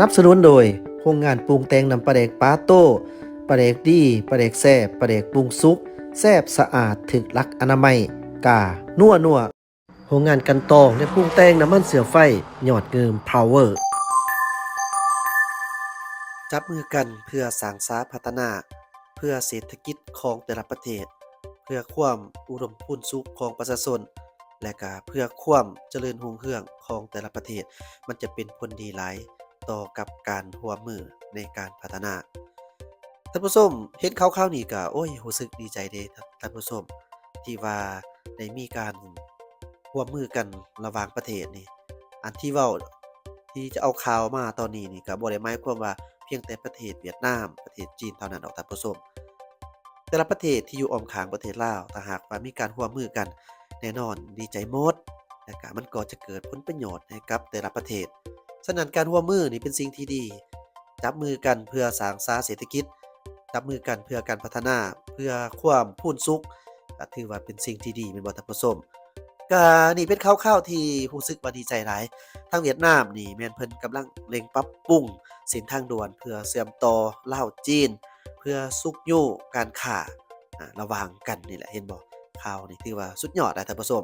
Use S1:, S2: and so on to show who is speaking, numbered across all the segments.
S1: นับสนุนโดยโรงงานปรุงแต่งน้ำปลาแดกปาโต้ปลาแดกดีปลาแดกแซ่บปลาแดกปรุงสุกแซ่บสะอาดถึกลักอนามัย กา นัวนัวโรงงานกันตองและปรุงแต่งน้ำมันเสือไฟ หยอดเงิมพาวเวอร์จับมือกันเพื่อสร้างสาพัฒนา เพื่อเศรษฐกิจของแต่ละประเทศ เพื่อความอุดมพูนสุขของประชาชนและก็เพื่อความเจริญรุ่งเรืองของแต่ละประเทศ มันจะเป็นผลดีหลาย ต่อกับการร่วมือในการพัฒนาท่านผู้ชมเห็นข่าวๆนี้ก็โอ้ยรู้สึกดีใจเด้ท่านผู้ชมที่ว่าได้มีการร่วมือกันระหว่างประเทศนี่อันที่ว้าที่จะเอาข่าวมาตอนนี้นี่ก็บ่ได้หมายความว่าเพียงแต่ประเทศเวียดนามประเทศจีนเท่านั้นดอกท่านผู้ชมแต่ละประเทศที่อยู่อ้อมขางประเทศลาวถ้าหากว่ามีการร่วมือกันแน่นอนดีใจหมดและก็มันก็จะเกิดผลประโยชน์ให้กับแต่ละประเทศ ฉะนั้นการร่วมมือนี่เป็นสิ่งที่ดี จับมือกันเพื่อสร้างสาเศรษฐกิจ จับมือกันเพื่อการพัฒนา เพื่อความพูนสุขก็ถือว่าเป็นสิ่งที่ดีแม่นบทผู้ชมก็นี่เป็นข่าวๆที่รู้สึกว่าดีใจหลายทางเวียดนามนี่แมนเพิ่นกำลังเร่งปรับปรุงเส้นทางด่วน เพื่อเชื่อมต่อลาวจีน เพื่อสุกยู่การค้าอ่าระว่างกันนี่แหละเห็นบ่ข่าวนี่ถือว่าสุดยอดนะท่านผู้ชม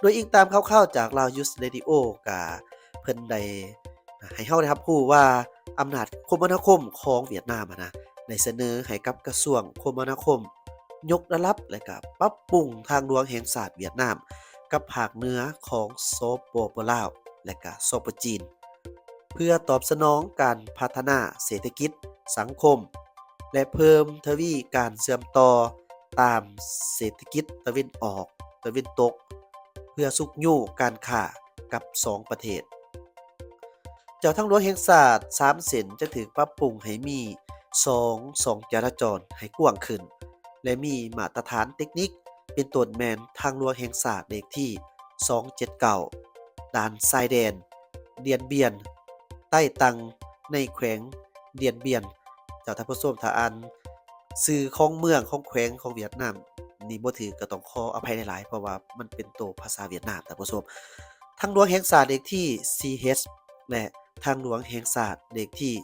S1: โดยอีกตามข่าวๆจาก Lao Youth Radio ก็เพิ่นได้ให้เฮาได้รับรู้ว่าอำนาจคมนาคมของเวียดนามนะได้เสนอให้กับกระทรวงคมนาคม ยกระดับและก็ปรับปรุงทางหลวงแห่งชาติเวียดนาม กับภาคเหนือของโซโปโปลาว และก็โซโปจีน เพื่อตอบสนองการพัฒนาเศรษฐกิจ สังคม และเพิ่มทวีการเชื่อมต่อตามเศรษฐกิจตะวันออก ตะวันตก เพื่อสุกยู่การค้ากับ 2 ประเทศ เจ้าทางหลวงแห่งชาสติ3เส้นจะถูกปรับปรุงให้มี2 2จราจรให้กว้างขึ้น และมีมาตรฐานเทคนิค เป็นต้นแมนทางหลวงแห่งชาสติเลขที่ 279ด่านชายแดน เดียนเบียน ใต้ตังในแขวงเดียนเบียน เจ้าท่านผู้ชมถ้าอ่านชื่อของเมืองของแขวงของเวียดนามนี่บ่ถือก็ต้องขออภัยหลายๆเพราะว่ามันเป็นตัวภาษาเวียดนามท่านผู้ชมทางหลวงแห่งชาสติเลขที่ CH และ ทางหลวงแห่งชาสติเลขที่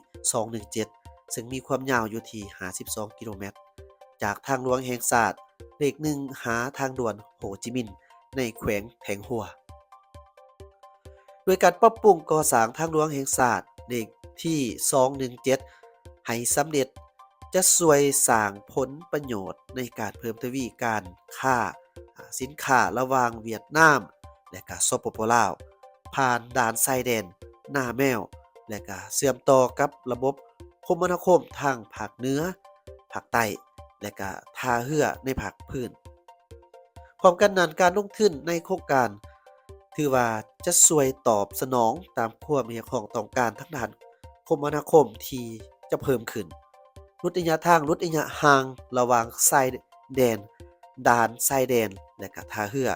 S1: 217 ซึ่งมีความยาวอยู่ที่52กิโลเมตร จากทางหลวงแห่งชาสติเลขหนึ่งหาทางด่วนโฮจิมินห์ในแขวงแถงหัว โดยการปรับปรุงก่อสร้างทางหลวงแห่งชาสติเลขที่ 217 ให้สำเร็จจะช่วยสร้างผลประโยชน์ในการเพิ่มทวีการค้าอ่าสินค้าระหว่างเวียดนาม และก็สปปลาว ผ่านด่านชายแดน หน้าแมว และก็เชื่อมต่อกับระบบคมนาคมทางภาคเหนือภาคใต้และก็ท่าเรือในภาคพื้นพร้อมกันนั้นการลงทุนในโครงการ ถือว่าจะช่วยตอบสนองตามความเรียกของต้องการทางด้านคมนาคมที่จะเพิ่มขึ้นลดระยะทางลดระยะห่างระหว่างชายแดนด่านชายแดนและก็ท่าเรือ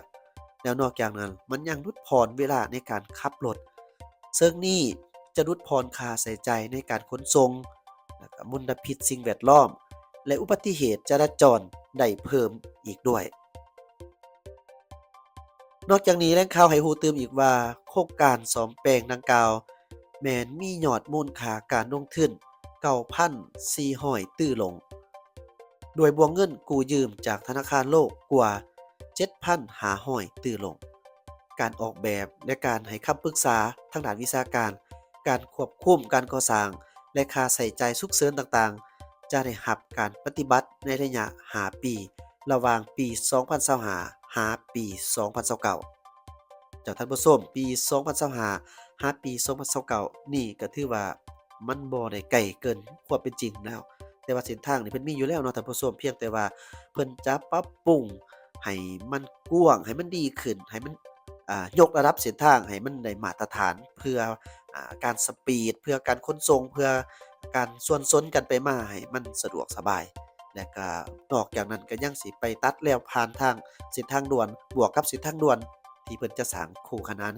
S1: แล้วนอกจากนั้นมันยังลดพรเวลาในการขับรถ ซึ่งนี่จะลดพรคาใช้จ่ายในการขนส่งมลพิษสิ่งแวดล้อม และอุบัติเหตุจราจรได้เพิ่มอีกด้วย นอกจากนี้แหล่งข่าวให้ฮู้ตื่มอีกว่า โครงการซ่อมแปลงดังกล่าว แมนมียอดมูลค่าการลงทุน9,400ตื้อลง โดยบวงเงินกู้ยืมจากธนาคารโลกกว่า7,500ตื้อลง การออกแบบและการให้คำปรึกษาทางด้านวิชาการ การควบคุมการก่อสร้าง และค่าใส่ใจายฉุกเฉินต่างๆ จะได้รับการปฏิบัติในระยะ5ปี ระหว่างปี 2025หาปี 2029เจ้าท่านผู้ชมปี 2025หาปี 2029 นี่ก็ถือว่ามันบ่ได้ไกลเกินความเป็นจริงแล้ว แต่ว่าเส้นทางนี่เพิ่นมีอยู่แล้วเนาะท่านผู้ชมเพียงแต่ว่าเพิ่นจะปรับปรุงให้มันกว้างให้มันดีขึ้นให้มัน ยกระดับเส้นทางให้มันได้มาตรฐานเพื่ออการสปีด เพื่อการขนส่งเพื่อการส่วนซนกันไปมาให้มันสะดวกสบาย และก็นอกจากนั้นก็ยังสิไปตัดแล้วผ่านทางเส้นทางด่วนบวกกับเส้นทางด่วน ที่เพิ่นจะสร้างคู่ขนาน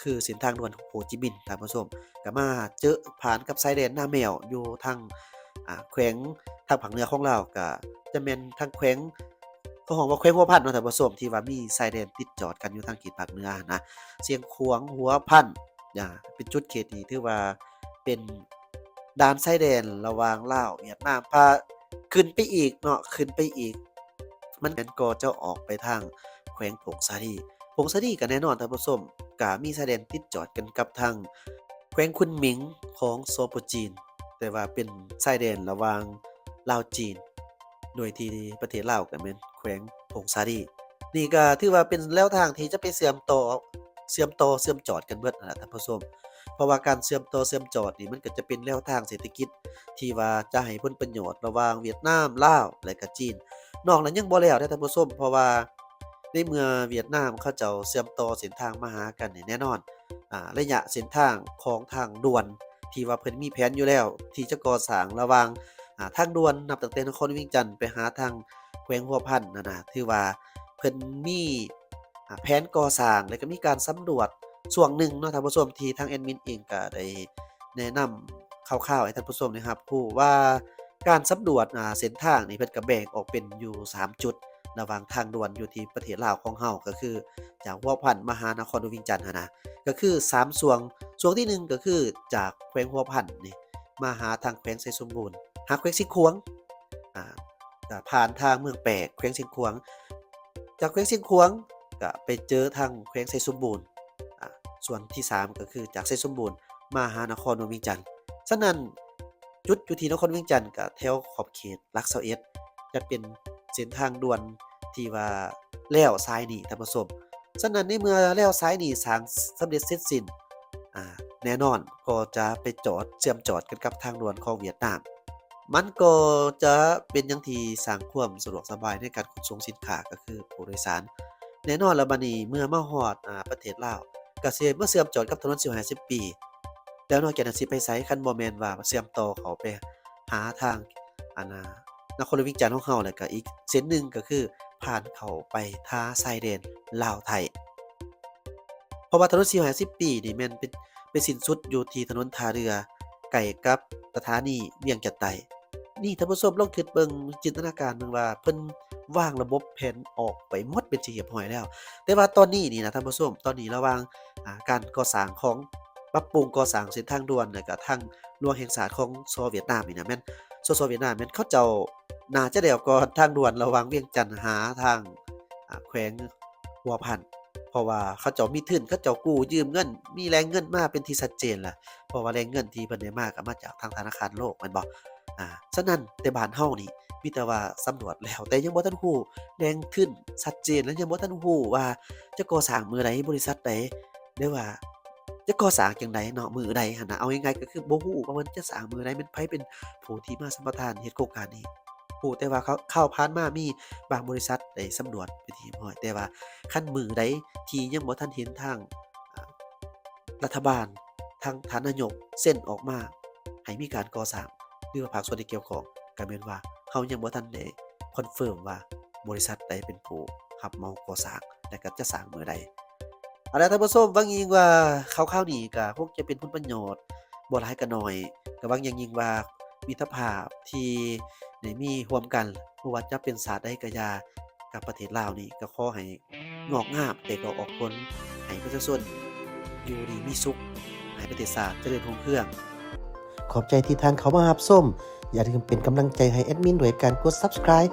S1: คือเส้นทางด่วนโฮจิมินห์ท่านผู้ชมก็มาเจอผ่านกับชายแดนหน้าแมวอยู่ทางแขวงทางภาคเหนือของเราวก็จะแม่นทางแขวง เขาฮ้องว่าแขวงหัวพันเนาะท่ผู้ชมที่ว่ามีชายแดนติดจอดกันอยู่ทางเขตภาคเหนือนะเสียงขวงหัวพันอ่าเป็นจุดเขตที่ถือว่าเป็นด่านชายแดนระหว่างลาวเวียดนามพาขึ้นไปอีกเนาะขึ้นไปอีก มันงั้นก็จะออกไปทางแขวงผงสาลีผงสาลีก็แน่นอนท่านผู้ชมก็มีชายแดนติดจอดกันกับทางแขวงคุนหมิงของโซโปจีน แต่ว่าเป็นชายแดนระหว่างลาวจีน โดยที่ประเทศลาวก็แม่น วงผงสาลีนี่ก็ถือว่าเป็นแนวทางที่จะไปเชื่อมต่อเชื่อมต่อเชื่อมจอดกันเบิดนะท่านผู้ชมเพราะว่าการเชื่อมต่อเชื่อมจอดนี่มันก็จะเป็นแนวทางเศรษฐกิจ ที่ว่าจะให้ผลประโยชน์ระหว่างเวียดนามลาวและก็จีน นอกนั้นยังบ่แล้วท่านผู้ชมเพราะว่าในเมื่อเวียดนามเขาเจ้าเชื่อมต่อเส้นทางมาหากันแน่นอนอ่าระยะเส้นทางของทางด่วนที่ว่าเพิ่นมีแผนอยู่แล้ว ที่จะก่อสร้างระหว่างทางด่วนนับตั้งแต่นครวียงจันทน์ไปหาทาง แขวงหัวพันนั่นน่ะถือว่าเพิ่นมีแผนก่อสร้างแล้วก็มีการสำรวจช่วงหนึ่งเนาะท่านผู้ชมที่ทางแอดมินเองก็ได้แนะนำคร่าวๆให้ท่านผู้ชมนะครับผู้ว่าการสำรวจเส้นทางนี่เพิ่นก็แบ่งออกเป็นอยู่ 3 จุด ระหว่างทางด่วนอยู่ที่ประเทศลาวของเฮาก็คือ จากหัวพันมหานครหลวงเวียงจันทน์นะก็คือ3ส่วงส่วงที่หนึ่งก็คือจากแขวงหัวพันนี่มาหาทางแขวงไสสมบูรณ์หาแขวงสิขวง ผ่านทางเมืองแปกแขวงสิงขวงจากแขวงสิงขวงก็ไปเจอทางแขวงไสสมบูรณ์ส่วนที่ 3 ก็คือจากไสสมบูรณ์มาหานครวงเวียงจันทน์ฉะนั้นจุดอยู่ที่นครวียงจันทน์ก็แถวขอบเขตลัก21จะเป็นเส้นทางด่วนที่ว่าแล้วซ้ายนี่ท่านผู้ชมฉะนั้นในเมื่อแล้วซ้ายนี่สางสำเร็จเสร็จสิ้นแน่นอนก็จะไปจอดเชื่อมจอดกันกับทางด่วนของเวียดนาม มันก็จะเป็นอย่างที่สร้างความสะดวกสบายในการขนส่งสินค้าก็คือผู้โดยสาร แน่นอนล้วบัดนี้เมื่อมาฮอดอ่าประเทศลาวก็สิมาเชื่อมจอดกับถนน450ปีแล้วนอกจากนั้นสิไปไสคันบ่แม่นว่าเชื่อมต่อเขาไปหาทางอันน่ะนครวงเวียงจันทน์ของเฮาแล้วก็อีกเส้นหนึ่งก็คือผ่านเขาไปทาชายแดนลาวไทย เพราะว่าถนน450ปีนี่แม่นเป็นไปสิ้นสุดอยู่ที่ถนนท่าเรือ ใกล้กับสถานีเวียงจันทน์ใต้นี่ท่านผู้ชมลองคิดเบิงจินตนาการเบิงว่าเพิ่นวางระบบแผนออกไปหมดเป็นเรียบร้อยแล้ว แต่ว่าตอนนี้นี่นะท่านผู้ชมตอนนี้ระว่างการก่อสร้างของปรับปรุงก่อสร้างเส้นทางด่วนแล้วก็ทางหลวงแห่งชาสติของโซเวียตนามนี่นะแม่นโซโซเวียตนามแม่นเขาเจ้าน่าจะแล้วก่อนทางด่วนระวางเวียงจันทน์หาทางแขวงหัวพัน เพราะว่าเขาเจ้ามีทุนเขาเจ้ากู้ยืมเงิน มีแหล่งเงินมาเป็นที่ชัดเจนล่ะ เพราะว่าแหล่งเงินที่เพิ่นได้มาก็มาจากทางธนาคารโลกม่นบ่อ่าฉะนั้นแต่บ้านเฮานี่มีแต่ว่าสำรวจแล้ว แต่ยังบ่ทันฮู้แหล่งทุนชัดเจนและยังบ่ทันฮู้ว่าจะก่อสร้างมือใดบริษัทใดหรือว่าจะก่อสร้างจังไดเนาะมือใดหั่นน่ะเอาง่ายๆก็คือบ่ฮู้ว่ามันจะสร้างมือใดแม่นไผเป็นผู้ที่มาสัมปทานเฮ็ดโครงการนี้ ฮู้แต่ว่าเขาเข่าวผ่านมามีบางบริษัทได้สำรวจไปที่เรียบร้อยแต่ว่าคันมือใดที่ยังบ่ทันเห็นทางรัฐบาลทางฐานนายกเซ็นออกมาให้มีการก่อสร้างหรือว่าภาคส่วนที่เกี่ยวของก็แม่นว่าเฮายังบ่ทันได้คอนเฟิร์มว่าบริษัทใดเป็นผู้รับเมาก่อสร้างและก็จะสร้างมื้อใดเอาล่ะท่านผู้ชมหวังยิงว่าคร่าวๆนี้ก็คงจะเป็นผลประโยชน์บ่หลายก็น้อยก็หวังอย่างยิงว่ามิตรภาพที่ ได้มีห่วมกันบ่ว่าจะเป็นศาสตร์ใดก็อย่ากับประเทศลาวนี่ก็ขอให้งอกงามแต่ก็ออกผลให้ประชาชนอยู่ดีมีสุขให้ประเทศศาสตร์เจริญรุ่งเรือง
S2: ขอบใจที่ทานเขามาหับส้ม อย่าลืมเป็นกำลังใจให้แอดมินด้วยการกด subscribe